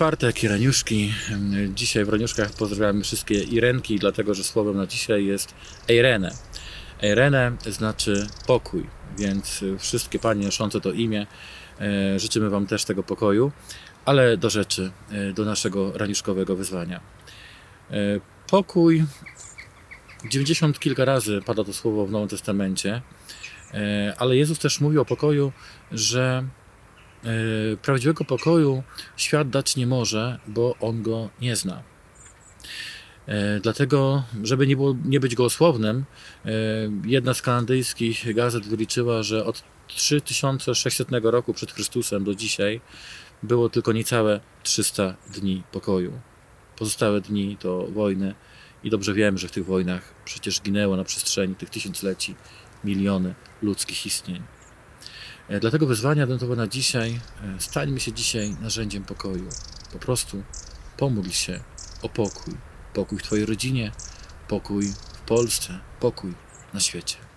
czwartek, Iraniuszki. Dzisiaj w Raniuszkach pozdrawiamy wszystkie Irenki, dlatego że słowem na dzisiaj jest Eirene. Eirene znaczy pokój, więc wszystkie panie noszące to imię e, życzymy Wam też tego pokoju, ale do rzeczy, e, do naszego raniuszkowego wyzwania. E, Pokój, 90 kilka razy pada to słowo w Nowym Testamencie, ale Jezus też mówi o pokoju, że prawdziwego pokoju świat dać nie może, bo on go nie zna. E, Dlatego, żeby nie, było, nie być gołosłownym, e, jedna z kanadyjskich gazet wyliczyła, że od 3600 roku przed Chrystusem do dzisiaj było tylko niecałe 300 dni pokoju. Pozostałe dni to wojny i dobrze wiem, że w tych wojnach przecież ginęło na przestrzeni tych tysiącleci miliony ludzkich istnień. E, Dlatego wyzwania adwentowe na dzisiaj, e, stańmy się dzisiaj narzędziem pokoju. Po prostu pomódl się o pokój. Pokój w Twojej rodzinie, pokój w Polsce, pokój na świecie.